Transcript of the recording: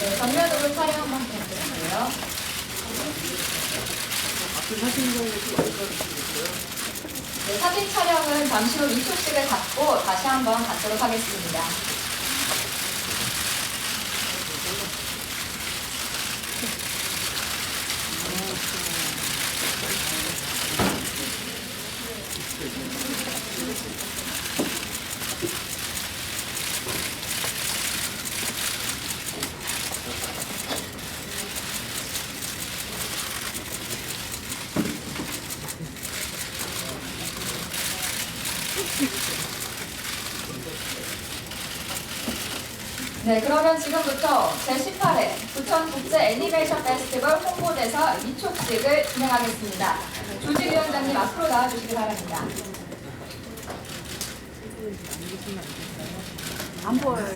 네, 전면으로 촬영 한번 부탁드릴게요. 네, 사진 촬영은 잠시 후 2초씩을 갖고 다시 한번 갖도록 하겠습니다. 네, 그러면 지금부터 제18회 부천 국제 애니메이션 페스티벌 홍보대사 2촉식을 진행하겠습니다. 조직위원장님 앞으로 나와주시기 바랍니다. 안 보여요.